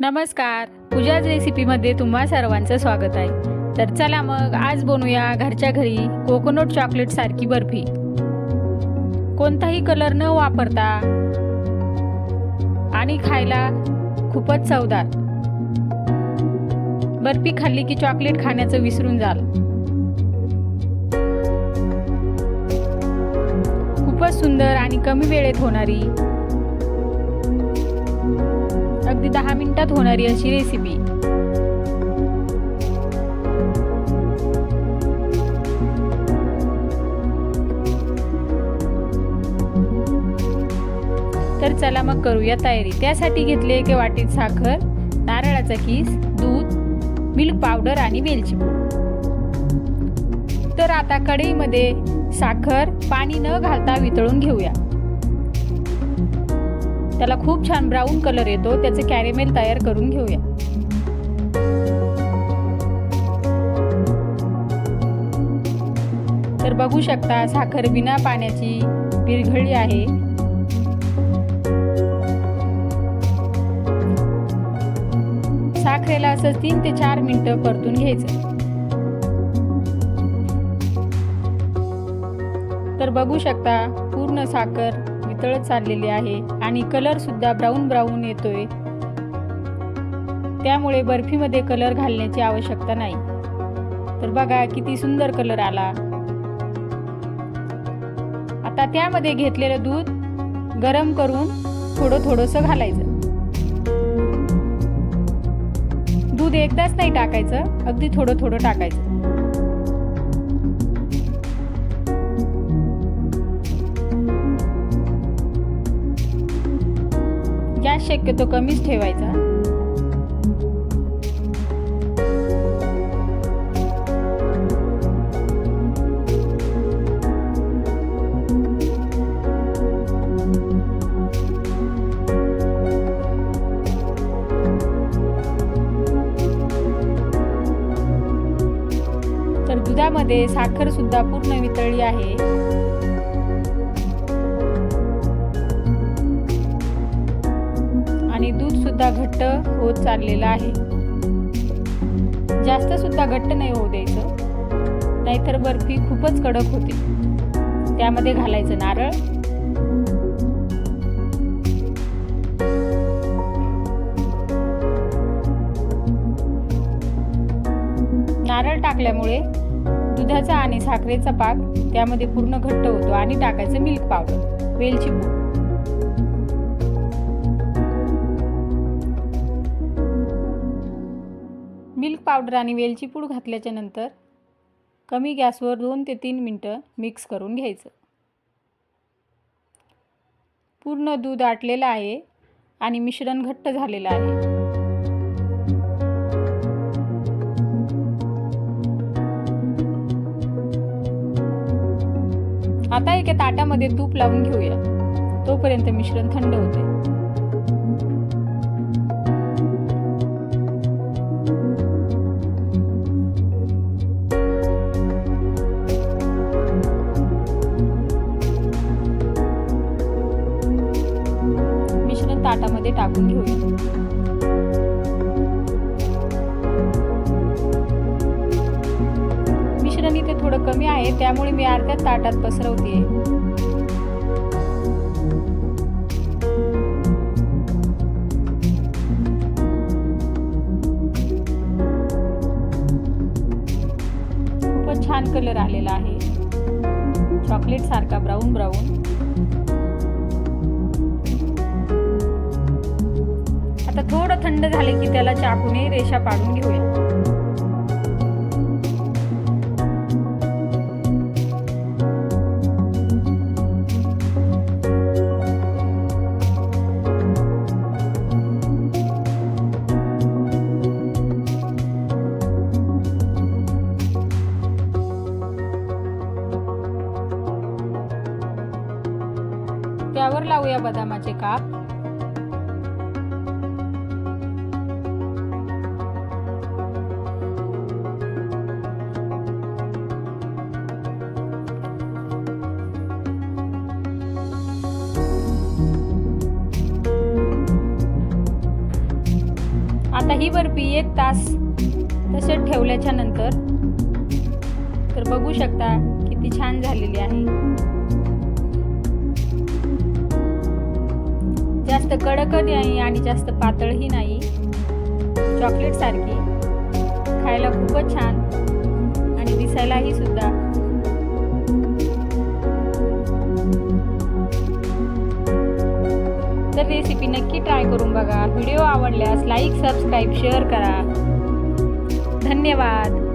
नमस्कार. पूजाज रेसिपीमध्ये तुम्हा सर्वांचं स्वागत आहे. तर चला मग आज बनवूया घरच्या घरी कोकोनट चॉकलेट सारखी बर्फी. कोणताही कलर न वापरता आणि खायला खूपच चवदार. बर्फी खाल्ली की चॉकलेट खाण्याचं विसरून जाल. खूपच सुंदर आणि कमी वेळेत होणारी अगदी दहा मिनिटात होणारी अशी रेसिपी तर चला मग करूया तयारी. त्यासाठी घेतले एक वाटीत साखर नारळाचा किस दूध मिल्क पावडर आणि वेलची तर आता कढईमध्ये साखर पाणी न घालता वितळून घेऊया. त्याला खूप छान ब्राऊन कलर येतो. त्याचे कॅरेमेल तयार करून घेऊया. तर बघू शकता साखर बिना पाण्याची विरघळली आहे. साखरेला असं तीन ते चार मिनटं परतून घ्यायचं. तर बघू शकता पूर्ण साखर वितळत चाललेली आहे. आणि कलर सुद्धा ब्राऊन ब्राऊन येतोय. त्यामुळे बर्फीमध्ये कलर घालण्याची आवश्यकता नाही. तर बघा किती सुंदर कलर आला. आता त्यामध्ये घेतलेलं दूध गरम करून थोडं थोडंसं घालायचं. दूध एकदाच नाही टाकायचं अगदी थोडं थोडं टाकायचं. गॅस शक्यतो कमीच ठेवायचा. तर दुधामध्ये साखर सुद्धा पूर्ण वितळली आहे. दूधसुद्धा दूध सुद्धा घट्ट होत चाललेलं आहे. जास्त सुद्धा घट्ट नाही होऊ द्यायचं. नाहीतर बर्फी खूपच कडक होते. त्यामध्ये घालायचं नारळ. नारळ टाकल्यामुळे दुधाचा आणि साखरेचा पाक त्यामध्ये पूर्ण घट्ट होतो आणि टाकायचं मिल्क पावडर वेलची पूड. मिल्क पावडर आणि वेलची पूड घातल्याच्या नंतर कमी गॅसवर दोन ते तीन मिनटं मिक्स करून घ्यायचं. पूर्ण दूध आटलेलं आहे आणि मिश्रण घट्ट झालेलं आहे. आता एका ताटामध्ये तूप लावून घेऊया. तोपर्यंत मिश्रण थंड होते मध्ये टाकून घेऊया. मिश्रण इथे थोडं कमी आहे त्यामुळे मी अर्ध्या ताटात पसरवते खूपच छान कलर आलेला आहे. चॉकलेट सारखा ब्राऊन ब्राऊन आता थोडं थंड झाले की त्याला चाकूने रेषा पाडून घेऊया. त्यावर लावूया बदामाचे काप. आता ही बर्फी एक तास तसेच ठेवल्याच्या नंतर तर बघू शकता किती छान झालेली आहे. जास्त कडकही नाही आणि जास्त पातळही नाही. चॉकलेट सारखी. खायला खूपच छान. आणि दिसायलाही सुद्धा रेसिपी नक्की ट्राय करून बघा. व्हिडिओ आवडल्यास लाईक सबस्क्राईब शेअर करा. धन्यवाद.